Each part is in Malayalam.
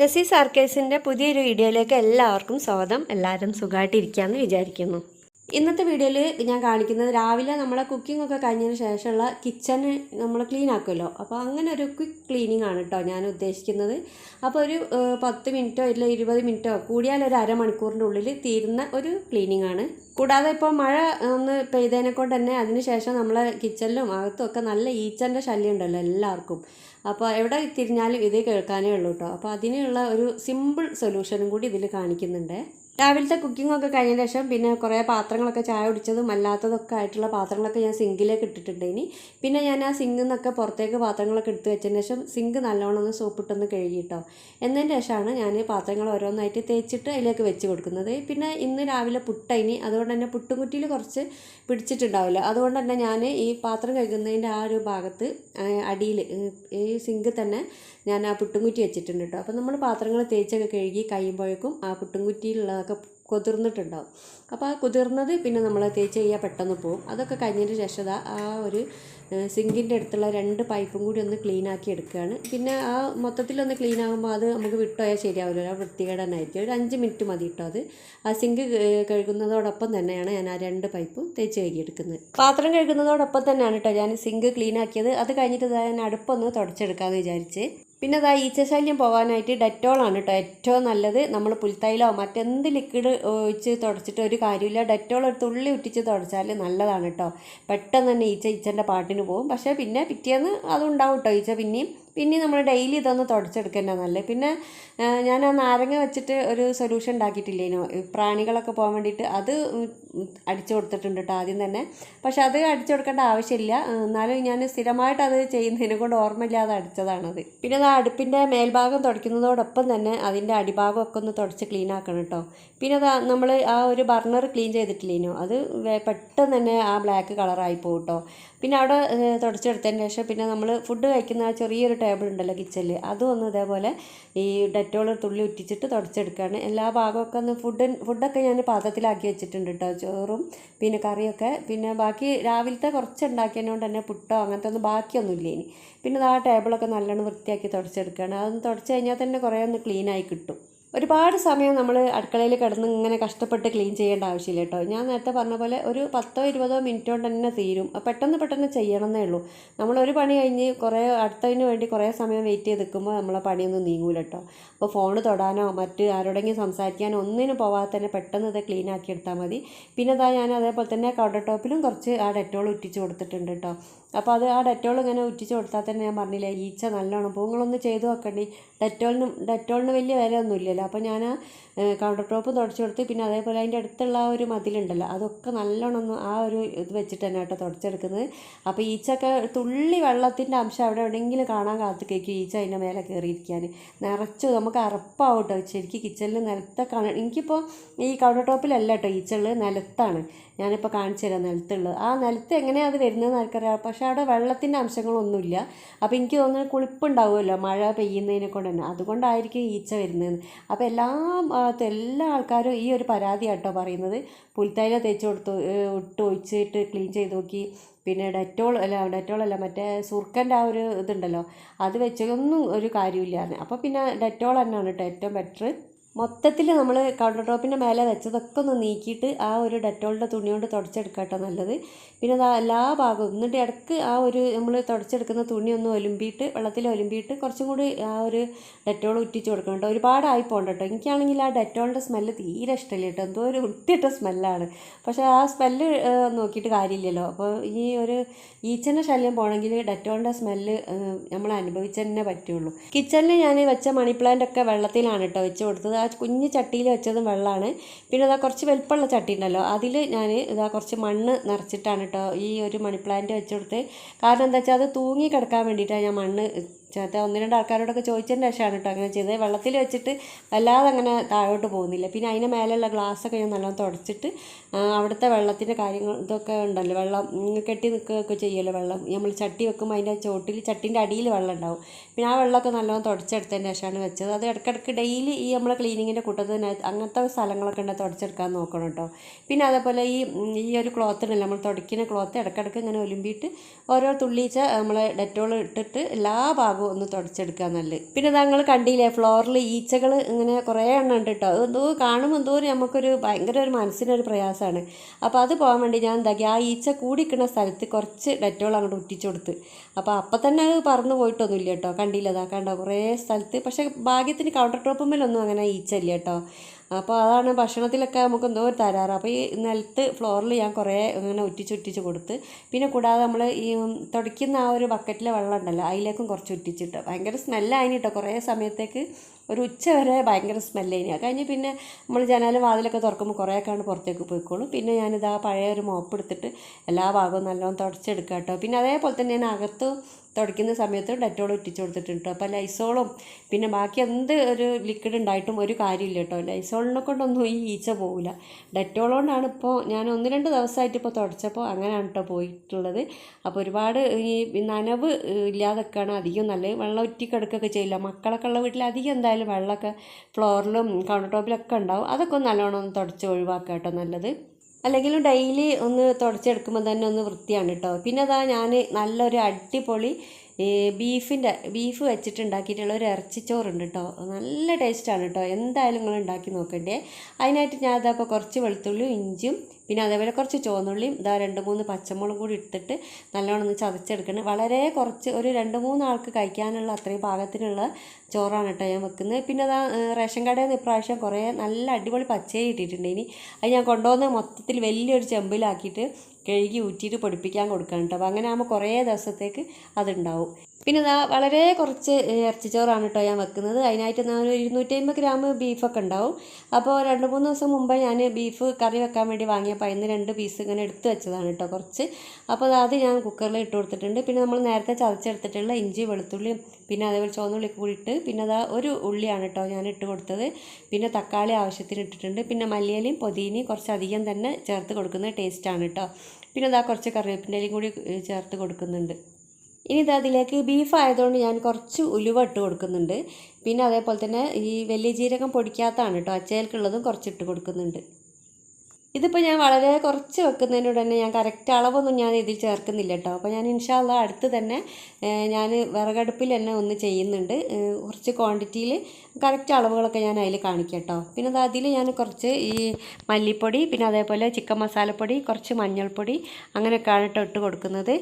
നസീസ് ആർക്കേഴ്സിന്റെ പുതിയൊരു വീഡിയോയിലേക്ക് എല്ലാവർക്കും സ്വാഗതം. എല്ലാവരും സുഖമായിട്ടിരിക്കാമെന്ന് വിചാരിക്കുന്നു. ഇന്നത്തെ വീഡിയോയിൽ ഞാൻ കാണിക്കുന്നത് രാവിലെ നമ്മളെ കുക്കിംഗ് ഒക്കെ കഴിഞ്ഞതിന് ശേഷമുള്ള കിച്ചൺ നമ്മൾ ക്ലീൻ ആക്കുമല്ലോ. അപ്പോൾ അങ്ങനെ ഒരു ക്വിക്ക് ക്ലീനിങ് ആണ് കേട്ടോ ഞാൻ ഉദ്ദേശിക്കുന്നത്. അപ്പോൾ ഒരു പത്ത് മിനിറ്റോ ഇല്ല ഇരുപത് മിനിറ്റോ കൂടിയാൽ ഒരു അരമണിക്കൂറിന്റെ ഉള്ളിൽ തീരുന്ന ഒരു ക്ലീനിങ് ആണ്. കൂടാതെ ഇപ്പോൾ മഴ ഒന്ന് പെയ്തതിനെ കൊണ്ട് തന്നെ അതിനുശേഷം നമ്മളെ കിച്ചണിലും അകത്തും ഒക്കെ നല്ല ഈച്ചന്റെ ശല്യം ഉണ്ടല്ലോ എല്ലാവർക്കും. അപ്പോൾ എവിടെ തിരിഞ്ഞാലും ഇത് കേൾക്കാനേ ഉള്ളൂ കേട്ടോ അപ്പോൾ അതിനുള്ള ഒരു സിമ്പിൾ സൊല്യൂഷനും കൂടി ഇതിൽ കാണിക്കുന്നുണ്ട്. രാവിലത്തെ കുക്കിംഗ് ഒക്കെ കഴിഞ്ഞ ശേഷം പിന്നെ കുറേ പാത്രങ്ങളൊക്കെ ചായ കുടിച്ചതും അല്ലാത്തതൊക്കെ ആയിട്ടുള്ള പാത്രങ്ങളൊക്കെ ഞാൻ സിങ്കിലേക്ക് ഇട്ടിട്ടുണ്ട് ഇനി. പിന്നെ ഞാൻ ആ സിങ്കിൽ നിന്നൊക്കെ പുറത്തേക്ക് പാത്രങ്ങളൊക്കെ എടുത്ത് വെച്ചതിന് ശേഷം സിങ്ക് നല്ലോണം ഒന്ന് സോപ്പിട്ടൊന്ന് കഴുകിട്ടോ എന്നതിന് ശേഷമാണ് ഞാൻ പാത്രങ്ങൾ ഓരോന്നായിട്ട് തേച്ചിട്ട് അതിലേക്ക് വെച്ച് കൊടുക്കുന്നത്. പിന്നെ ഇന്ന് രാവിലെ പുട്ട ഇനി അതുകൊണ്ട് തന്നെ പുട്ടുകുറ്റിയിൽ കുറച്ച് പിടിച്ചിട്ടുണ്ടാവില്ല. അതുകൊണ്ട് തന്നെ ഞാൻ ഈ പാത്രം കഴുകുന്നതിന്റെ ആ ഒരു ഭാഗത്ത് അടിയിൽ ഈ സിങ്ക് തന്നെ ഞാൻ ആ പുട്ടുംകുറ്റി വെച്ചിട്ടുണ്ട് കേട്ടോ അപ്പോൾ നമ്മൾ പാത്രങ്ങൾ തേച്ചൊക്കെ കഴുകി കഴിയുമ്പോഴേക്കും ആ പുട്ടുംകുറ്റിയിലുള്ളതൊക്കെ കുതിർന്നിട്ടുണ്ടാവും. അപ്പോൾ ആ കുതിർന്നത് പിന്നെ നമ്മൾ തേച്ച് കഴിയാൻ പെട്ടെന്ന് പോകും അതൊക്കെ കഴിഞ്ഞതിന് ശേഷം ആ ഒരു സിങ്കിന്റെ അടുത്തുള്ള രണ്ട് പൈപ്പും കൂടി ഒന്ന് ക്ലീൻ ആക്കി എടുക്കുകയാണ്. പിന്നെ ആ മൊത്തത്തിലൊന്ന് ക്ലീൻ ആകുമ്പോൾ അത് നമുക്ക് വിട്ടുപോയാൽ ശരിയാവില്ല ആ വൃത്തികേട് ഒരു അഞ്ച് മിനിറ്റ് മതി കേട്ടോ അത്. ആ സിങ്ക് കഴുകുന്നതോടൊപ്പം തന്നെയാണ് ഞാൻ ആ രണ്ട് പൈപ്പും തേച്ച് കഴുകിയെടുക്കുന്നത്. പാത്രം കഴുകുന്നതോടൊപ്പം തന്നെയാണ് കേട്ടോ ഞാൻ സിങ്ക് ക്ലീൻ ആക്കിയത്. അത് കഴിഞ്ഞിട്ട് ഞാൻ അടുപ്പൊന്ന് തുടച്ചെടുക്കാമെന്ന് വിചാരിച്ച്. പിന്നെ അതാ ഈച്ചശല്യം പോകാനായിട്ട് ഡെറ്റോളാണ് കേട്ടോ ഏറ്റവും നല്ലത്. നമ്മൾ പുൽത്തൈലോ മറ്റെന്ത് ലിക്വിഡ് ഒഴിച്ച് തുടച്ചിട്ട് ഒരു കാര്യമില്ല ഡെറ്റോൾ എടുത്ത് ഉള്ളി ഉറ്റിച്ച് തുടച്ചാൽ നല്ലതാണ് കേട്ടോ. പെട്ടെന്ന് തന്നെ ഈച്ച ഈച്ചന്റെ പാട്ടിന് പോകും. പക്ഷേ പിന്നെ പിറ്റേന്ന് അതുണ്ടാവും കേട്ടോ ഈച്ച പിന്നെയും. പിന്നെ നമ്മൾ ഡെയിലി ഇതൊന്ന് തുടച്ചെടുക്കേണ്ട നല്ലത് പിന്നെ ഞാൻ ആ നാരങ്ങ വെച്ചിട്ട് ഒരു സൊല്യൂഷൻ ഉണ്ടാക്കിയിട്ടില്ലേനോ? പ്രാണികളൊക്കെ പോകാൻ വേണ്ടിയിട്ട് അത് അടിച്ചു കൊടുത്തിട്ടുണ്ട് കേട്ടോ ആദ്യം തന്നെ. പക്ഷെ അത് അടിച്ചു കൊടുക്കേണ്ട ആവശ്യമില്ല. എന്നാലും ഞാൻ സ്ഥിരമായിട്ട് അത് ചെയ്യുന്നതിനെ കൊണ്ട് ഓർമ്മയില്ലാതെ അടിച്ചതാണത്. പിന്നെ അത് അടുപ്പിന്റെ മേൽഭാഗം തുടയ്ക്കുന്നതോടൊപ്പം തന്നെ അതിന്റെ അടിഭാഗമൊക്കെ ഒന്ന് തുടച്ച് ക്ലീൻ ആക്കണം കേട്ടോ പിന്നെ അത് നമ്മൾ ആ ഒരു ബർണർ ക്ലീൻ ചെയ്തിട്ടില്ലേനോ? അത് പെട്ടെന്ന് തന്നെ ആ ബ്ലാക്ക് കളറായി പോകും കേട്ടോ പിന്നെ അവിടെ തുടച്ചെടുത്തതിന് ശേഷം പിന്നെ നമ്മൾ ഫുഡ് കഴിക്കുന്ന ആ ചെറിയൊരു ടേബിൾ ഉണ്ടല്ലോ കിച്ചണിൽ അതും ഒന്ന് ഇതേപോലെ ഈ ഡെറ്റോൾ തുള്ളി ഉറ്റിച്ചിട്ട് തുടച്ചെടുക്കുകയാണ് എല്ലാ ഭാഗമൊക്കെ ഒന്ന് ഫുഡ് ഫുഡൊക്കെ ഞാൻ പാത്രത്തിലാക്കി വെച്ചിട്ടുണ്ട് കേട്ടോ ചോറും പിന്നെ കറിയൊക്കെ. പിന്നെ ബാക്കി രാവിലത്തെ കുറച്ച് ഉണ്ടാക്കിയതുകൊണ്ട് തന്നെ പുട്ടോ അങ്ങനത്തെ ഒന്നും ബാക്കിയൊന്നും ഇല്ല ഇനി. പിന്നെ ആ ടേബിളൊക്കെ നല്ലോണം വൃത്തിയാക്കി തുടച്ചെടുക്കുകയാണ് അതൊന്ന് തുടച്ച് കഴിഞ്ഞാൽ തന്നെ കുറേ ഒന്ന് ക്ലീനായി കിട്ടും. ഒരുപാട് സമയം നമ്മൾ അടുക്കളയിൽ കിടന്ന് ഇങ്ങനെ കഷ്ടപ്പെട്ട് ക്ലീൻ ചെയ്യേണ്ട ആവശ്യമില്ല കേട്ടോ. ഞാൻ നേരത്തെ പറഞ്ഞ പോലെ ഒരു പത്തോ ഇരുപതോ മിനിറ്റ് കൊണ്ട് തന്നെ തീരും. പെട്ടെന്ന് പെട്ടെന്ന് ചെയ്യണമെന്നേ ഉള്ളൂ. നമ്മളൊരു പണി കഴിഞ്ഞ് കുറേ അടുത്തതിന് വേണ്ടി കുറേ സമയം വെയിറ്റ് ചെയ്ത് നിൽക്കുമ്പോൾ നമ്മളെ പണിയൊന്നും നീങ്ങൂല കേട്ടോ. അപ്പോൾ ഫോൺ തൊടാനോ മറ്റ് ആരോടെങ്കിലും സംസാരിക്കാനോ ഒന്നിനും പോവാതെ തന്നെ പെട്ടെന്ന് ഇത് ക്ലീൻ ആക്കി എടുത്താൽ മതി. പിന്നെ ഇതാ ഞാൻ അതേപോലെ തന്നെ കൗണ്ടർ ടോപ്പിലും കുറച്ച് ആ ഡെറ്റോൾ ഉറ്റിച്ച് കൊടുത്തിട്ടുണ്ട് കേട്ടോ. അപ്പോൾ അത് ആ ഡെറ്റോൾ ഇങ്ങനെ ഉറ്റിച്ച് കൊടുത്താൽ തന്നെ ഞാൻ പറഞ്ഞില്ലേ ഈച്ച നല്ലോണം അപ്പോൾ നിങ്ങളൊന്ന് ചെയ്ത് നോക്കണ്ടി ഡെറ്റോളിന് ഡെറ്റോളിന് വലിയ വിലയൊന്നും ഇല്ലല്ലോ അപ്പോൾ ഞാൻ കൗണ്ടർ ടോപ്പ് തുടച്ച് കൊടുത്ത് പിന്നെ അതേപോലെ അതിന്റെ അടുത്തുള്ള ആ ഒരു മതിലുണ്ടല്ലോ അതൊക്കെ നല്ലോണം ഒന്ന് ആ ഒരു ഇത് വെച്ചിട്ട് തന്നെ കേട്ടോ തുടച്ചെടുക്കുന്നത്. അപ്പോൾ ഈച്ചൊക്കെ തുള്ളി വെള്ളത്തിന്റെ അംശം അവിടെ എവിടെയെങ്കിലും കാണാൻ കാത്തു കേൾക്കും ഈച്ച അതിന്റെ മേലെ കയറിയിരിക്കാൻ. നിറച്ചു നമുക്ക് അറപ്പാവും കേട്ടോ. ശരിക്കും കിച്ചണിൽ നിലത്തൊക്കെ എനിക്കിപ്പോൾ ഈ കൗണ്ടർ ടോപ്പിലല്ല കേട്ടോ ഈച്ചകൾ നിലത്താണ്. ഞാനിപ്പോൾ കാണിച്ചു തരാം നിലത്തുള്ളത്. ആ നിലത്ത് എങ്ങനെയാണ് അത് വരുന്നതെന്ന് ആർക്കറിയാം പക്ഷേ അവിടെ വെള്ളത്തിന്റെ അംശങ്ങളൊന്നുമില്ല. അപ്പോൾ എനിക്ക് തോന്നുന്നത് കുളിപ്പുണ്ടാവുമല്ലോ? മഴ പെയ്യുന്നതിനെ കൊണ്ട് തന്നെ. അതുകൊണ്ടായിരിക്കും ഈച്ച വരുന്നതെന്ന്. അപ്പോൾ എല്ലാ എല്ലാ ആൾക്കാരും ഈ ഒരു പരാതി കേട്ടോ പറയുന്നത്. പുൽത്തൈല തേച്ച് കൊടുത്തു ഇട്ട് ഒഴിച്ചിട്ട് ക്ലീൻ ചെയ്ത് നോക്കി. പിന്നെ ഡെറ്റോൾ അല്ല ഡെറ്റോൾ അല്ല മറ്റേ സുർക്കന്റെ ആ ഒരു ഇതുണ്ടല്ലോ. അത് വെച്ചൊന്നും ഒരു കാര്യമില്ലായിരുന്നു അപ്പോൾ പിന്നെ ഡെറ്റോൾ തന്നെയാണ് കേട്ടോ ഏറ്റവും ബെറ്റർ മൊത്തത്തിൽ നമ്മൾ കൗണ്ടർ ടോപ്പിന്റെ മേലെ വെച്ചതൊക്കെ ഒന്ന് നീക്കിയിട്ട് ആ ഒരു ഡെറ്റോളിന്റെ തുണി കൊണ്ട് തുടച്ചെടുക്കുക നല്ലത്. പിന്നെ അത് എല്ലാ ഭാഗവും എന്നിട്ട് ഇടയ്ക്ക് ആ ഒരു നമ്മൾ തുടച്ചെടുക്കുന്ന തുണി ഒന്ന് ഒലുമ്പിയിട്ട് വെള്ളത്തിൽ ഒലുമ്പിയിട്ട് കുറച്ചും കൂടി ആ ഒരു ഡെറ്റോൾ ഉറ്റിച്ച് കൊടുക്കണം കേട്ടോ. ഒരുപാടായി പോകണ്ട കേട്ടോ. എനിക്കാണെങ്കിൽ ആ ഡെറ്റോളിന്റെ സ്മെല്ല് തീരെ ഇഷ്ടമില്ല കേട്ടോ. എന്തോ ഒരു വൃത്തിയിട്ട സ്മെല്ലാണ് പക്ഷേ ആ സ്മെല്ല് നോക്കിയിട്ട് കാര്യമില്ലല്ലോ. അപ്പോൾ ഈ ഒരു ഈച്ചന്റെ ശല്യം പോകണമെങ്കിൽ ഡെറ്റോളിന്റെ സ്മെല്ല് നമ്മൾ അനുഭവിച്ചു തന്നെ പറ്റുള്ളൂ. കിച്ചണിൽ ഞാൻ വെച്ച മണി പ്ലാന്റ് ഒക്കെ വെള്ളത്തിലാണ് കേട്ടോ വെച്ച് കൊടുത്തത്. ആ കുഞ്ഞ് ചട്ടിയിൽ വെച്ചതും വെള്ളമാണ്. പിന്നെ ഇതാ കുറച്ച് വലിപ്പമുള്ള ചട്ടി ഉണ്ടല്ലോ. അതിൽ ഞാൻ ഇതാ കുറച്ച് മണ്ണ് നിറച്ചിട്ടാണ് കേട്ടോ ഈ ഒരു മണി പ്ലാന്റ് വെച്ച് കൊടുത്ത് കാരണം എന്താ വെച്ചാൽ അത് തൂങ്ങി കിടക്കാൻ വേണ്ടിയിട്ടാണ് ഞാൻ മണ്ണ് ചേർത്ത് ഒന്ന് രണ്ട് ആൾക്കാരോടൊക്കെ ചോദിച്ചതിന് ശേഷമാണ് കേട്ടോ അങ്ങനെ ചെയ്തത്. വെള്ളത്തിൽ വെച്ചിട്ട് വല്ലാതെ അങ്ങനെ താഴോട്ട് പോകുന്നില്ല. പിന്നെ അതിന്റെ മേലെയുള്ള ഗ്ലാസ്സൊക്കെ ഞാൻ നല്ലോണം തുടച്ചിട്ട് അവിടുത്തെ വെള്ളത്തിന്റെ കാര്യങ്ങൾ ഇതൊക്കെ ഉണ്ടല്ലോ വെള്ളം കെട്ടി നിൽക്കുകയൊക്കെ ചെയ്യുമല്ലോ വെള്ളം. നമ്മൾ ചട്ടി വെക്കുമ്പോൾ അതിന്റെ ചോട്ടിൽ ചട്ടിന്റെ അടിയിൽ വെള്ളം ഉണ്ടാവും. പിന്നെ ആ വെള്ളമൊക്കെ നല്ലോണം തുടച്ചെടുത്തതിന് ശേഷമാണ് വെച്ചത്. അത് ഇടയ്ക്കിടയ്ക്ക് ഡെയിലി ഈ നമ്മളെ ക്ലീനിങ്ങിന്റെ കൂട്ടത്തിൽ അങ്ങനത്തെ സ്ഥലങ്ങളൊക്കെ ഉണ്ട് തുടച്ചെടുക്കാൻ നോക്കണം കേട്ടോ. പിന്നെ അതേപോലെ ഈ ഈ ഒരു ക്ലോത്ത് ഉണ്ടല്ലോ നമ്മൾ തുടയ്ക്കുന്ന ക്ലോത്ത് ഇടയ്ക്കിടയ്ക്ക് ഇങ്ങനെ ഒലുമ്പിയിട്ട് ഓരോ തുള്ളിച്ച നമ്മൾ ഡെറ്റോൾ ഇട്ടിട്ട് എല്ലാ ഭാഗവും ഭാഗവും ഒന്ന് തുടച്ചെടുക്കുക നല്ലത് പിന്നെ ഞങ്ങൾ കണ്ടില്ലേ ഫ്ലോറിൽ ഈച്ചകൾ ഇങ്ങനെ കുറേ എണ്ണം ഉണ്ട് കേട്ടോ എന്തോ കാണുമ്പോൾ എന്തോ നമുക്കൊരു ഭയങ്കര ഒരു മനസ്സിനൊരു പ്രയാസമാണ് അപ്പോൾ അത് പോകാൻ വേണ്ടി ഞാൻ എന്താക്കി ആ ഈച്ച കൂടിക്കുന്ന സ്ഥലത്ത് കുറച്ച് ഡെറ്റോൾ അങ്ങോട്ട് ഒറ്റിച്ചു കൊടുത്ത്. അപ്പോൾ അപ്പം തന്നെ അത് പറന്ന് പോയിട്ടൊന്നുമില്ല കേട്ടോ കണ്ടില്ല അതാ കണ്ടോ കുറേ സ്ഥലത്ത്. പക്ഷേ ഭാഗ്യത്തിന് കൗണ്ടർ ടോപ്പ് മേലൊന്നും അങ്ങനെ ഈച്ച ഇല്ല കേട്ടോ അപ്പോൾ അതാണ് ഭക്ഷണത്തിലൊക്കെ നമുക്ക് എന്തോ ഒരു തരാറ്. അപ്പോൾ ഈ നിലത്ത് ഫ്ലോറിൽ ഞാൻ കുറേ ഇങ്ങനെ ഒറ്റിച്ച് ഒറ്റിച്ച് കൊടുത്ത് പിന്നെ കൂടാതെ നമ്മൾ ഈ തുടയ്ക്കുന്ന ആ ഒരു ബക്കറ്റിലെ വെള്ളം ഉണ്ടല്ലോ അതിലേക്കും കുറച്ച് ഒറ്റിച്ചിട്ട് ഭയങ്കര സ്മെല്ലായിന് കേട്ടോ കുറേ സമയത്തേക്ക് ഒരു ഉച്ച വരെ ഭയങ്കര സ്മെല്ലായിന് അത് കഴിഞ്ഞ് പിന്നെ നമ്മൾ ജനാല വാതിലൊക്കെ തുറക്കുമ്പോൾ കുറേ കണ്ട് പുറത്തേക്ക് പോയിക്കോളും. പിന്നെ ഞാനിത് പഴയ ഒരു മോപ്പ് എടുത്തിട്ട് എല്ലാ ഭാഗവും നല്ലോണം തുടച്ചെടുക്കാം കേട്ടോ പിന്നെ അതേപോലെ തന്നെ ഞാൻ അകത്ത് തുടയ്ക്കുന്ന സമയത്ത് ഡെറ്റോൾ ഇട്ടിച്ച് കൊടുത്തിട്ടുണ്ട് അപ്പോൾ ലൈസോളും പിന്നെ ബാക്കി എന്ത് ഒരു ലിക്വിഡ് ഉണ്ടായിട്ടും ഒരു കാര്യമില്ല കേട്ടോ ലൈസോളിനെ കൊണ്ടൊന്നും ഈ ഈച്ച പോകില്ല ഡെറ്റോളോണ്ടാണ് ഇപ്പോൾ ഞാൻ ഒന്ന് രണ്ട് ദിവസമായിട്ട് ഇപ്പോൾ തുടച്ചപ്പോൾ അങ്ങനെയാണ് കേട്ടോ പോയിട്ടുള്ളത്. അപ്പോൾ ഒരുപാട് ഈ നനവ് ഇല്ലാതൊക്കെയാണ് അധികം നല്ലത്. വെള്ളം ഒറ്റ കിടക്കുകയൊക്കെ ചെയ്യില്ല. മക്കളൊക്കെ ഉള്ള വീട്ടിൽ അധികം എന്തായാലും വെള്ളമൊക്കെ ഫ്ലോറിലും കൗണ്ടർ ടോപ്പിലൊക്കെ ഉണ്ടാവും. അതൊക്കെ നല്ലോണം തുടച്ച് ഒഴിവാക്കുക കേട്ടോ നല്ലത്. അല്ലെങ്കിലും ഡെയിലി ഒന്ന് തുടച്ചെടുക്കുമ്പോൾ തന്നെ ഒന്ന് വൃത്തിയാണ് കേട്ടോ പിന്നെ അതാ ഞാൻ നല്ലൊരു അടിപൊളി ബീഫിന്റെ ബീഫ് വെച്ചിട്ട് ഉണ്ടാക്കിയിട്ടുള്ള ഒരു ഇറച്ചിച്ചോറുണ്ട് കേട്ടോ നല്ല ടേസ്റ്റാണ് കേട്ടോ എന്തായാലും നിങ്ങൾ ഉണ്ടാക്കി നോക്കണ്ടേ? അതിനായിട്ട് ഞാൻ അതപ്പോൾ കുറച്ച് വെളുത്തുള്ളിയും ഇഞ്ചിയും പിന്നെ അതേപോലെ കുറച്ച് ചുവന്നുള്ളിയും ഇതാ രണ്ട് മൂന്ന് പച്ചമുളകും കൂടി ഇട്ടിട്ട് നല്ലോണം ഒന്ന് ചതച്ചെടുക്കണം. വളരെ കുറച്ച് ഒരു രണ്ട് മൂന്ന് ആൾക്ക് കഴിക്കാനുള്ള അത്രയും പാകത്തിനുള്ള ചോറാണ് കേട്ടോ ഞാൻ വെക്കുന്നത്. പിന്നെ അതാ റേഷൻ കടയിൽ നിന്ന് ഇപ്രാവശ്യം കുറേ നല്ല അടിപൊളി പച്ചരി ഇട്ടിട്ടുണ്ട് ഇനി അത് ഞാൻ കൊണ്ടുവന്ന് മൊത്തത്തിൽ വലിയൊരു ചെമ്പിലാക്കിയിട്ട് കഴുകി ഊറ്റിയിട്ട് പൊടിപ്പിക്കാൻ കൊടുക്കണം കേട്ടോ. അപ്പോൾ അങ്ങനെ ആകുമ്പോൾ കുറേ ദിവസത്തേക്ക് അതുണ്ടാവും. പിന്നെ ഇതാ വളരെ കുറച്ച് ഇറച്ചിച്ചോറാണ് കേട്ടോ ഞാൻ വെക്കുന്നത്. അതിനായിട്ട് ഞാൻ ഒരു ഇരുന്നൂറ്റി അമ്പത് ഗ്രാം ബീഫൊക്കെ ഉണ്ടാവും. അപ്പോൾ രണ്ട് മൂന്ന് ദിവസം മുമ്പ് ഞാൻ ബീഫ് കറി വെക്കാൻ വേണ്ടി വാങ്ങിയപ്പോൾ അതിന് രണ്ട് പീസ് ഇങ്ങനെ എടുത്ത് വെച്ചതാണ് കേട്ടോ കുറച്ച്. അപ്പോൾ അത് ഞാൻ കുക്കറിൽ ഇട്ട് കൊടുത്തിട്ടുണ്ട്. പിന്നെ നമ്മൾ നേരത്തെ ചതച്ചെടുത്തിട്ടുള്ള ഇഞ്ചി വെളുത്തുള്ളിയും പിന്നെ അതേപോലെ ചുവന്നുള്ളി കൂടി ഇട്ട് പിന്നെ അതാ ഒരു ഉള്ളിയാണ് കേട്ടോ ഞാൻ ഇട്ട് കൊടുത്തത്. പിന്നെ തക്കാളി ആവശ്യത്തിന് ഇട്ടിട്ടുണ്ട്. പിന്നെ മല്ലിയിലയും പൊതിനയും കുറച്ചധികം തന്നെ ചേർത്ത് കൊടുക്കുന്ന ടേസ്റ്റാണ് കേട്ടോ പിന്നെ അതാ കുറച്ച് കറിവേപ്പിന്റെ കൂടി ചേർത്ത് കൊടുക്കുന്നുണ്ട്. ഇനി ഇത് അതിലേക്ക് ബീഫ് ആയതുകൊണ്ട് ഞാൻ കുറച്ച് ഉലുവ ഇട്ട് കൊടുക്കുന്നുണ്ട്. പിന്നെ അതേപോലെ തന്നെ ഈ വലിയ ജീരകം പൊടിക്കാത്തതാണ് കേട്ടോ. അച്ചയിൽക്കുള്ളതും കുറച്ച് ഇട്ട് കൊടുക്കുന്നുണ്ട്. ഇതിപ്പോൾ ഞാൻ വളരെ കുറച്ച് വെക്കുന്നതിനോട് തന്നെ ഞാൻ കറക്റ്റ് അളവൊന്നും ഞാൻ ഇതിൽ ചേർക്കുന്നില്ല കേട്ടോ. അപ്പോൾ ഞാൻ ഇൻഷാല്ല അടുത്ത് തന്നെ ഞാൻ വിറകടുപ്പിൽ തന്നെ ഒന്ന് ചെയ്യുന്നുണ്ട്. കുറച്ച് ക്വാണ്ടിറ്റിയിൽ കറക്റ്റ് അളവുകളൊക്കെ ഞാൻ അതിൽ കാണിക്കാം കേട്ടോ. പിന്നെ അത് അതിൽ ഞാൻ കുറച്ച് ഈ മല്ലിപ്പൊടി പിന്നെ അതേപോലെ ചിക്കൻ മസാലപ്പൊടി കുറച്ച് മഞ്ഞൾപ്പൊടി അങ്ങനെയൊക്കെയാണ് കേട്ടോ ഇട്ട് കൊടുക്കുന്നത്.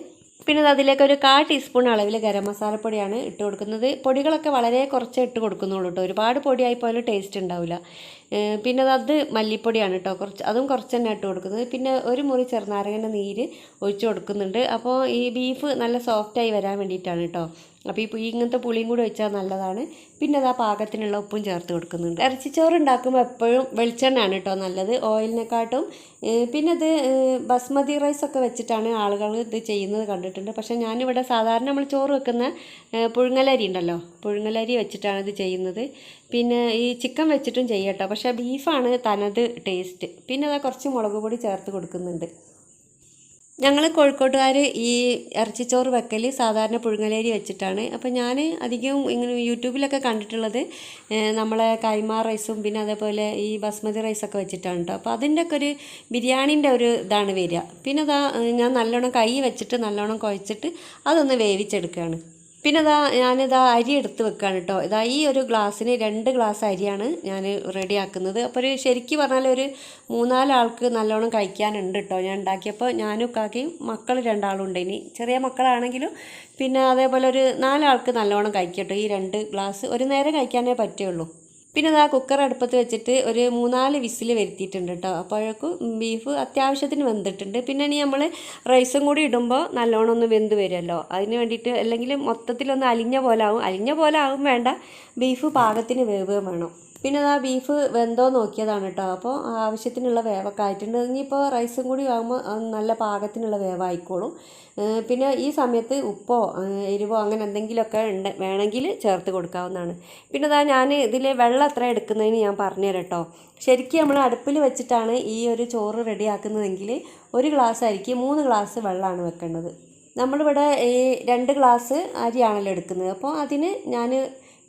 പിന്നെ അതിലേക്ക് ഒരു കാ ടീസ്പൂൺ അളവിൽ ഗരം മസാലപ്പൊടിയാണ് ഇട്ട് കൊടുക്കുന്നത്. പൊടികളൊക്കെ വളരെ കുറച്ച് ഇട്ട് കൊടുക്കുന്നുള്ളൂ കേട്ടോ. ഒരുപാട് പൊടിയായി പോലും ടേസ്റ്റ് ഉണ്ടാവില്ല. പിന്നെ അത് മല്ലിപ്പൊടിയാണ് കേട്ടോ. കുറച്ച് അതും കുറച്ച് തന്നെ ഇട്ട് കൊടുക്കുന്നത്. പിന്നെ ഒരു മുറി ചെറുനാരങ്ങന്റെ നീര് ഒഴിച്ച് കൊടുക്കുന്നുണ്ട്. അപ്പോൾ ഈ ബീഫ് നല്ല സോഫ്റ്റായി വരാൻ വേണ്ടിയിട്ടാണ് കേട്ടോ. അപ്പോൾ ഈ ഇങ്ങനത്തെ പുളിയും കൂടി വെച്ചാൽ നല്ലതാണ്. പിന്നെ അത് ആ പാകത്തിനുള്ള ഉപ്പും ചേർത്ത് കൊടുക്കുന്നുണ്ട്. ഇറച്ചിച്ചോറ് ഉണ്ടാക്കുമ്പോൾ എപ്പോഴും വെളിച്ചെണ്ണയാണ് കേട്ടോ നല്ലത്. ഓയിലിനെക്കാട്ടും. പിന്നെ ഇത് ബസ്മതി റൈസൊക്കെ വെച്ചിട്ടാണ് ആളുകൾ ഇത് ചെയ്യുന്നത് കണ്ടിട്ടുണ്ട്. പക്ഷേ ഞാനിവിടെ സാധാരണ നമ്മൾ ചോറ് വെക്കുന്ന പുഴുങ്ങലരി ഉണ്ടല്ലോ. പുഴുങ്ങലരി വെച്ചിട്ടാണ് ഇത് ചെയ്യുന്നത്. പിന്നെ ഈ ചിക്കൻ വെച്ചിട്ടും ചെയ്യട്ടോ പക്ഷേ ബീഫാണ് തനത് ടേസ്റ്റ്. പിന്നെ അത് കുറച്ച് മുളക് പൊടി ചേർത്ത് കൊടുക്കുന്നുണ്ട്. ഞങ്ങൾ കോഴിക്കോട്ടുകാർ ഈ ഇറച്ചിച്ചോറ് വെക്കൽ സാധാരണ പുഴുങ്ങലേരി വെച്ചിട്ടാണ്. അപ്പോൾ ഞാൻ അധികവും ഇങ്ങനെ യൂട്യൂബിലൊക്കെ കണ്ടിട്ടുള്ളത് നമ്മളെ കൈമാ റൈസും പിന്നെ അതേപോലെ ഈ ബസ്മതി റൈസൊക്കെ വെച്ചിട്ടാണ് കേട്ടോ അപ്പോൾ അതിന്റെ ഒക്കെ ഒരു ബിരിയാണീന്റെ ഒരു ഇതാണ് വരിക. പിന്നെ അതാ ഞാൻ നല്ലോണം കൈ വെച്ചിട്ട് നല്ലോണം കുഴച്ചിട്ട് അതൊന്ന് വേവിച്ചെടുക്കുകയാണ് പിന്നെ ഇതാ ഞാനിതാ അരി എടുത്ത് വെക്കുകയാണ് കേട്ടോ ഇതാ ഈ ഒരു ഗ്ലാസ്സിന് രണ്ട് ഗ്ലാസ് അരിയാണ് ഞാൻ റെഡിയാക്കുന്നത് അപ്പോൾ ഒരു ശരിക്കും പറഞ്ഞാൽ ഒരു മൂന്നാൽ ആൾക്ക് നല്ലോണം കഴിക്കാനുണ്ട് കേട്ടോ ഞാൻ ഉണ്ടാക്കിയപ്പോൾ ഞാനും കാക്കയും മക്കൾ രണ്ടാളും ഉണ്ട് ഇനി. ചെറിയ മക്കളാണെങ്കിലും പിന്നെ അതേപോലെ ഒരു നാലാൾക്ക് നല്ലോണം കഴിക്കട്ടോ. ഈ രണ്ട് ഗ്ലാസ് ഒരു നേരം കഴിക്കാനേ പറ്റുള്ളൂ. പിന്നെ ആ കുക്കർ അടുപ്പത്ത് വെച്ചിട്ട് ഒരു മൂന്നാൽ വിസിൽ വരുത്തിയിട്ടുണ്ട് കേട്ടോ അപ്പോഴേക്കും ബീഫ് അത്യാവശ്യത്തിന് വെന്തിട്ടുണ്ട്. പിന്നെ ഇനി നമ്മൾ റൈസും കൂടി ഇടുമ്പോൾ നല്ലോണം ഒന്ന് വെന്ത് വരുമല്ലോ അതിന് വേണ്ടിയിട്ട് അല്ലെങ്കിൽ മൊത്തത്തിലൊന്ന് അലിഞ്ഞ പോലെ ആവും. അലിഞ്ഞ പോലെ ആവും വേണ്ട. ബീഫ് പാകത്തിന് വേവുകയും വേണം. പിന്നെ അതാ ബീഫ് വെന്തോ നോക്കിയതാണ് കേട്ടോ അപ്പോൾ ആവശ്യത്തിനുള്ള വേവൊക്കെ ആയിട്ടുണ്ട്. ഇനിയിപ്പോൾ റൈസും കൂടി ആകുമ്പോൾ നല്ല പാകത്തിനുള്ള വേവായിക്കോളും. പിന്നെ ഈ സമയത്ത് ഉപ്പോ എരിവോ അങ്ങനെ എന്തെങ്കിലുമൊക്കെ ഉണ്ട് വേണമെങ്കിൽ ചേർത്ത് കൊടുക്കാവുന്നതാണ്. പിന്നെ അതാ ഞാൻ ഇതിൽ വെള്ളം എത്ര എടുക്കുന്നതിന് ഞാൻ പറഞ്ഞുതരാം കേട്ടോ ശരിക്കും നമ്മൾ അടുപ്പിൽ വെച്ചിട്ടാണ് ഈ ഒരു ചോറ് റെഡിയാക്കുന്നതെങ്കിൽ ഒരു ഗ്ലാസ് അരിക്ക് മൂന്ന് ഗ്ലാസ് വെള്ളമാണ് വെക്കേണ്ടത്. നമ്മളിവിടെ ഈ രണ്ട് ഗ്ലാസ് അരിയാണല്ലോ എടുക്കുന്നത്. അപ്പോൾ അതിന് ഞാൻ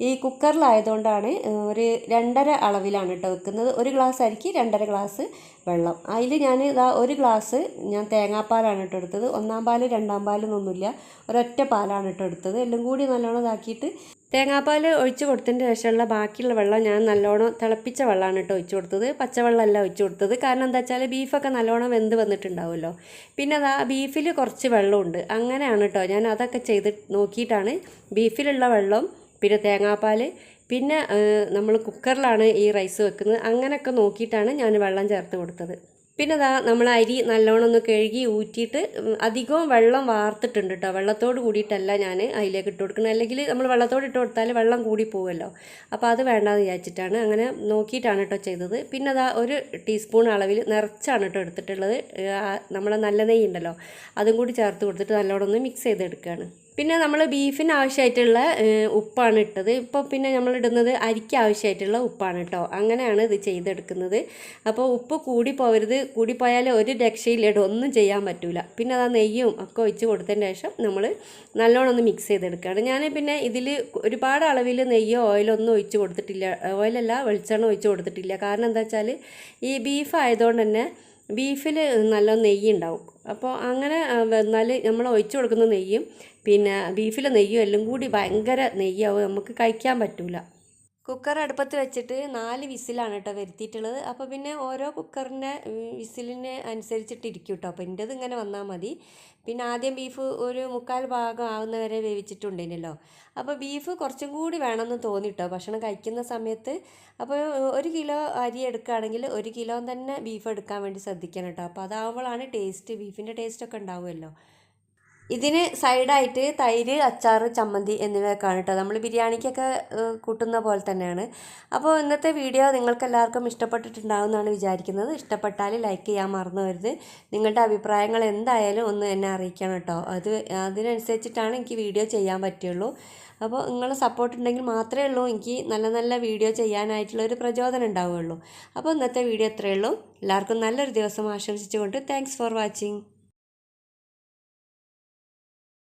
ഈ കുക്കറിലായതുകൊണ്ടാണ് ഒരു രണ്ടര അളവിലാണ് കേട്ടോ വെക്കുന്നത്. ഒരു ഗ്ലാസ് അരിക്ക് രണ്ടര ഗ്ലാസ് വെള്ളം. അതിൽ ഞാൻ ഇതാ ഒരു ഗ്ലാസ് ഞാൻ തേങ്ങാപ്പാലാണ് കേട്ടോ എടുത്തത്. ഒന്നാം പാൽ രണ്ടാം പാലൊന്നുമില്ല ഒരൊറ്റ പാലാണ് കേട്ടോ എടുത്തത്. എല്ലാം കൂടി നല്ലോണം ഇതാക്കിയിട്ട് തേങ്ങാപ്പാൽ ഒഴിച്ച് കൊടുത്തതിന് ശേഷമുള്ള ബാക്കിയുള്ള വെള്ളം ഞാൻ നല്ലോണം തിളപ്പിച്ച വെള്ളമാണ് കേട്ടോ ഒഴിച്ച് കൊടുത്തത്. പച്ചവെള്ളമല്ല ഒഴിച്ച് കൊടുത്തത്. കാരണം എന്താ വെച്ചാൽ ബീഫൊക്കെ നല്ലോണം വെന്ത് വന്നിട്ടുണ്ടാവുമല്ലോ. പിന്നെ അതാ ബീഫിൽ കുറച്ച് വെള്ളമുണ്ട്. അങ്ങനെയാണ് കേട്ടോ ഞാൻ അതൊക്കെ ചെയ്ത് നോക്കിയിട്ടാണ് ബീഫിലുള്ള വെള്ളം പിന്നെ തേങ്ങാപ്പാൽ പിന്നെ നമ്മൾ കുക്കറിലാണ് ഈ റൈസ് വെക്കുന്നത്. അങ്ങനെയൊക്കെ നോക്കിയിട്ടാണ് ഞാൻ വെള്ളം ചേർത്ത് കൊടുത്തത്. പിന്നെ അതാ നമ്മൾ അരി നല്ലോണം ഒന്ന് കഴുകി ഊറ്റിയിട്ട് അധികവും വെള്ളം വാർത്തിട്ടുണ്ട് കേട്ടോ വെള്ളത്തോട് കൂടിയിട്ടല്ല ഞാൻ അതിലേക്ക് ഇട്ട് കൊടുക്കുന്നത്. അല്ലെങ്കിൽ നമ്മൾ വെള്ളത്തോട് ഇട്ട് കൊടുത്താൽ വെള്ളം കൂടി പോകുമല്ലോ അപ്പോൾ അത് വേണ്ടാന്ന് വിചാരിച്ചിട്ടാണ് അങ്ങനെ നോക്കിയിട്ടാണ് കേട്ടോ ചെയ്തത്. പിന്നെ അതാ ഒരു ടീസ്പൂൺ അളവിൽ നിറച്ചാണ് കേട്ടോ എടുത്തിട്ടുള്ളത്. നമ്മളെ നല്ല നെയ്യ് ഉണ്ടല്ലോ അതും കൂടി ചേർത്ത് കൊടുത്തിട്ട് നല്ലോണം ഒന്ന് മിക്സ് ചെയ്തെടുക്കുകയാണ് പിന്നെ നമ്മൾ ബീഫിന് ആവശ്യമായിട്ടുള്ള ഉപ്പാണ് ഇട്ടത്. ഇപ്പോൾ പിന്നെ നമ്മൾ ഇടുന്നത് അരിക്ക് ആവശ്യമായിട്ടുള്ള ഉപ്പാണ് കേട്ടോ അങ്ങനെയാണ് ഇത് ചെയ്തെടുക്കുന്നത്. അപ്പോൾ ഉപ്പ് കൂടി പോകരുത് കൂടിപ്പോയാൽ ഒരു രക്ഷയില്ല ഒന്നും ചെയ്യാൻ പറ്റില്ല പിന്നെ അത് നെയ്യും ഒക്കെ ഒഴിച്ച് കൊടുത്തതിന് ശേഷം നമ്മൾ നല്ലോണം ഒന്ന് മിക്സ് ചെയ്തെടുക്കുകയാണ്. ഞാൻ പിന്നെ ഇതിൽ ഒരുപാട് അളവിൽ നെയ്യോ ഓയിലോ ഒന്നും ഒഴിച്ച് കൊടുത്തിട്ടില്ല. ഓയിലല്ല വെളിച്ചെണ്ണ ഒഴിച്ച് കൊടുത്തിട്ടില്ല. കാരണം എന്താ വെച്ചാൽ ഈ ബീഫ് ആയതുകൊണ്ട് തന്നെ ബീഫിൽ നല്ല നെയ്യ് ഉണ്ടാവും അപ്പോൾ അങ്ങനെ വന്നാൽ നമ്മൾ ഒഴിച്ചു കൊടുക്കുന്ന നെയ്യും പിന്നെ ബീഫിലെ നെയ്യും എല്ലാം കൂടി ഭയങ്കര നെയ്യാവും. നമുക്ക് കഴിക്കാൻ പറ്റൂല. കുക്കർ അടുപ്പത്ത് വെച്ചിട്ട് നാല് വിസിലാണ് കേട്ടോ വരുത്തിയിട്ടുള്ളത്. അപ്പോൾ പിന്നെ ഓരോ കുക്കറിന്റെ വിസിലിന് അനുസരിച്ചിട്ടിരിക്കും കേട്ടോ അപ്പോൾ എന്റെത് ഇങ്ങനെ വന്നാൽ മതി. പിന്നെ ആദ്യം ബീഫ് ഒരു മുക്കാൽ ഭാഗം ആവുന്നവരെ വേവിച്ചിട്ടുണ്ടേനല്ലോ. അപ്പോൾ ബീഫ് കുറച്ചും കൂടി വേണമെന്ന് തോന്നി കേട്ടോ ഭക്ഷണം കഴിക്കുന്ന സമയത്ത്. അപ്പോൾ ഒരു കിലോ അരി എടുക്കുകയാണെങ്കിൽ ഒരു കിലോ തന്നെ ബീഫ് എടുക്കാൻ വേണ്ടി ശ്രദ്ധിക്കണം കേട്ടോ അപ്പോൾ അതാവുമ്പോഴാണ് ടേസ്റ്റ് ബീഫിന്റെ ടേസ്റ്റൊക്കെ ഉണ്ടാവുമല്ലോ. ഇതിന് സൈഡായിട്ട് തൈര് അച്ചാർ ചമ്മന്തി എന്നിവയൊക്കെയാണ് കേട്ടോ. നമ്മൾ ബിരിയാണിക്കൊക്കെ കൂട്ടുന്ന പോലെ തന്നെയാണ്. അപ്പോൾ ഇന്നത്തെ വീഡിയോ നിങ്ങൾക്ക് എല്ലാവർക്കും ഇഷ്ടപ്പെട്ടിട്ടുണ്ടാകുമെന്നാണ് വിചാരിക്കുന്നത്. ഇഷ്ടപ്പെട്ടാൽ ലൈക്ക് ചെയ്യാൻ മറന്നു വരുത് നിങ്ങളുടെ അഭിപ്രായങ്ങൾ എന്തായാലും ഒന്ന് എന്നെ അറിയിക്കണം കേട്ടോ. അത് അതിനനുസരിച്ചിട്ടാണ് എനിക്ക് വീഡിയോ ചെയ്യാൻ പറ്റുള്ളൂ. അപ്പോൾ നിങ്ങളുടെ സപ്പോർട്ട് ഉണ്ടെങ്കിൽ മാത്രമേ ഉള്ളൂ. എനിക്ക് നല്ല നല്ല വീഡിയോ ചെയ്യാനായിട്ടുള്ള ഒരു പ്രചോദനം ഉണ്ടാവുകയുള്ളൂ. അപ്പോൾ ഇന്നത്തെ വീഡിയോ ഇത്രയേ ഉള്ളൂ. എല്ലാവർക്കും നല്ലൊരു ദിവസം ആശംസിച്ചുകൊണ്ട് താങ്ക്സ് ഫോർ വാച്ചിങ്